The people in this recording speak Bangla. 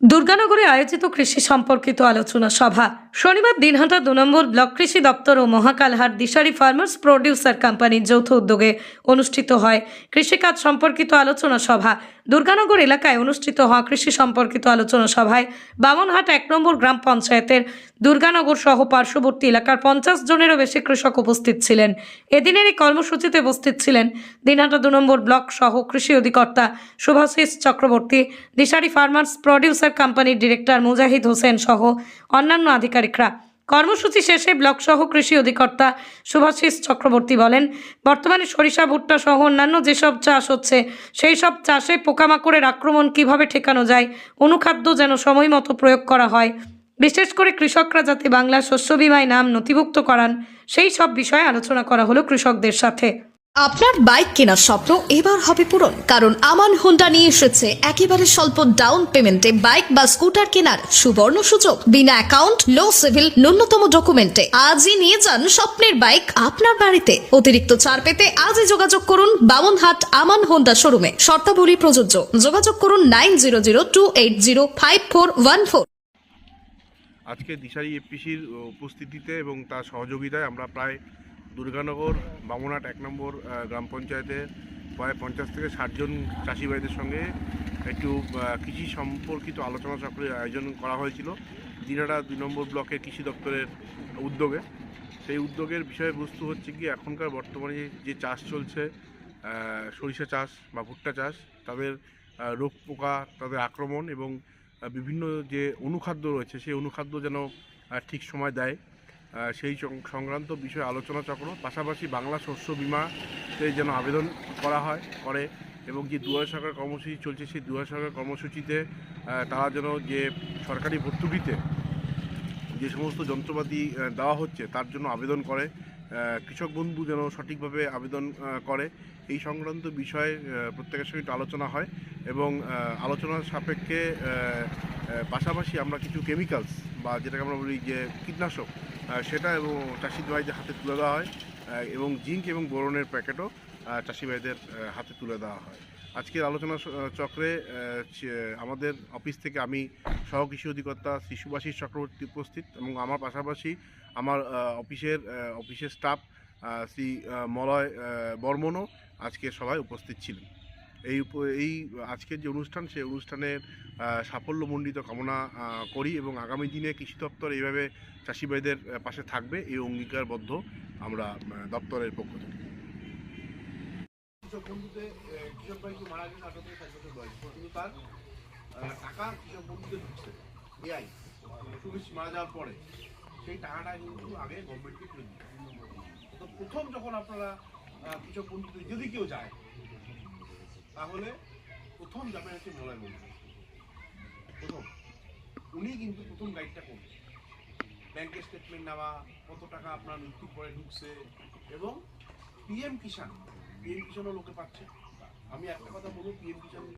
দুর্গানগরে আয়োজিত কৃষি সম্পর্কিত আলোচনা সভা। শনিবার দিনহাটা দু নম্বর ব্লক কৃষি দপ্তর ও মহাকালহাট দিশারি ফার্মার্স প্রডিউসার কোম্পানির যৌথ উদ্যোগে অনুষ্ঠিত হয় কৃষিকাজ সম্পর্কিত আলোচনা সভা। দুর্গানগর এলাকায় অনুষ্ঠিত হওয়া কৃষি সম্পর্কিত আলোচনা সভায় বামনহাট এক নম্বর গ্রাম পঞ্চায়েতের দুর্গানগর সহ পার্শ্ববর্তী এলাকার পঞ্চাশ জনেরও বেশি কৃষক উপস্থিত ছিলেন। এদিনের এই কর্মসূচিতে উপস্থিত ছিলেন দিনহাটা দু নম্বর ব্লক সহ কৃষি অধিকর্তা শুভাশিস চক্রবর্তী, দিশারি ফার্মার্স প্রডিউসার কোম্পানির ডিরেক্টর মুজাহিদ হোসেন সহ অন্যান্য আধিকারিকরা। কর্মসূচি শেষে ব্লক সহ কৃষি অধিকর্তা শুভাশিস চক্রবর্তী বলেন, বর্তমানে সরিষা, ভুট্টা সহ অন্যান্য যেসব চাষ হচ্ছে, সেই সব চাষে পোকামাকড়ের আক্রমণ কীভাবে ঠেকানো যায়, অনুখাদ্য যেন সময় মতো প্রয়োগ করা হয়, বিশেষ করে কৃষকরা যাতে বাংলা শস্য বিমায় নাম নথিভুক্ত করান, সেই সব বিষয়ে আলোচনা করা হলো কৃষকদের সাথে। আপনার বাইক কেনার স্বপ্ন এবার হবে পূরণ। কারণ আমান হোন্ডা নিয়ে এসেছে একেবারে স্বল্প ডাউন পেমেন্টে বাইক বা স্কুটার কেনার সুবর্ণ সুযোগ। বিনা অ্যাকাউন্ট, লো সিভিল, ন্যূনতম ডকুমেন্টে। আজই নিয়ে যান স্বপ্নের বাইক আপনার বাড়িতে। অতিরিক্ত ছাড় পেতে আজই যোগাযোগ করুন বামনহাট আমান হোন্ডা শোরুমে। শর্তাবলী প্রযোজ্য। যোগাযোগ করুন nine zero zero two eight zero five four one four. আজকে দিশারি এফপিসির উপস্থিতিতে এবং তার সহযোগিতায় আমরা প্রায় দুর্গানগর, বামনহাট এক নম্বর গ্রাম পঞ্চায়েতে প্রায় পঞ্চাশ থেকে ষাটজন চাষি ভাইদের সঙ্গে একটু কৃষি সম্পর্কিত আলোচনা চক্রের আয়োজন করা হয়েছিল। দিনারা দুই নম্বর ব্লকের কৃষি দপ্তরের উদ্যোগে। সেই উদ্যোগের বিষয়বস্তু হচ্ছে কি, এখনকার বর্তমানে যে চাষ চলছে সরিষা চাষ বা ভুট্টা চাষ, তাদের রোগ পোকা, তাদের আক্রমণ এবং বিভিন্ন যে অনুখাদ্য রয়েছে, সেই অনুখাদ্য যেন ঠিক সময় দেয়। সেই সংক্রান্ত বিষয়ে আলোচনা চক্র, পাশাপাশি বাংলা শস্য বিমাতে যেন আবেদন করা হয়, করে, এবং যে দুয়ারে সরকার কর্মসূচি চলছে, সেই দুয়ারে সরকার কর্মসূচিতে তারা যেন যে সরকারি ভর্তুকিতে যে সমস্ত যন্ত্রপাতি দেওয়া হচ্ছে, তার জন্য আবেদন করে কৃষক বন্ধু যেন সঠিকভাবে আবেদন করে। এই সংক্রান্ত বিষয়ে প্রত্যেকের সঙ্গে একটু আলোচনা হয় এবং আলোচনার সাপেক্ষে পাশাপাশি আমরা কিছু কেমিক্যালস বা যেটাকে আমরা বলি যে কীটনাশক সেটা এবং চাষি ভাইদের হাতে তুলে দেওয়া হয় এবং জিঙ্ক এবং বোরনের প্যাকেটও চাষি ভাইদের হাতে তুলে দেওয়া হয়। আজকের আলোচনা চক্রে আমাদের অফিস থেকে আমি সহ কৃষি অধিকর্তা সুভাষিস চক্রবর্তী উপস্থিত এবং আমার পাশাপাশি আমার অফিসের অফিসের স্টাফ শ্রী মলয় বর্মনও আজকে সবাই উপস্থিত ছিলেন। এই এই আজকের যে অনুষ্ঠান, সেই অনুষ্ঠানের সাফল্যমণ্ডিত কামনা করি এবং আগামী দিনে কৃষি দপ্তর এইভাবে চাষি ভাইদের পাশে থাকবে, এই অঙ্গীকারবদ্ধ আমরা দপ্তরের পক্ষ থেকে। কৃষক বন্ধুতে কৃষক ভাই মারা গেছে? বয়স। তার টাকা কৃষক ঢুকছে। এআই মারা যাওয়ার পরে, সেই টাকাটা কিন্তু আগে গভর্নমেন্টকে প্রথম যখন আপনারা কৃষক বন্ধুতে যদি কেউ যায় তাহলে প্রথম যাবেন হচ্ছে মলয় মন্ডল প্রথম। উনি কিন্তু প্রথম গাইডটা করবেন ব্যাংকের স্টেটমেন্ট নেওয়া, কত টাকা আপনার মৃত্যুর পরে ঢুকছে এবং পিএম কিষাণ পিএম কিষাণও লোকে পাচ্ছে। আমি একটা কথা বলব পিএম কিষাণ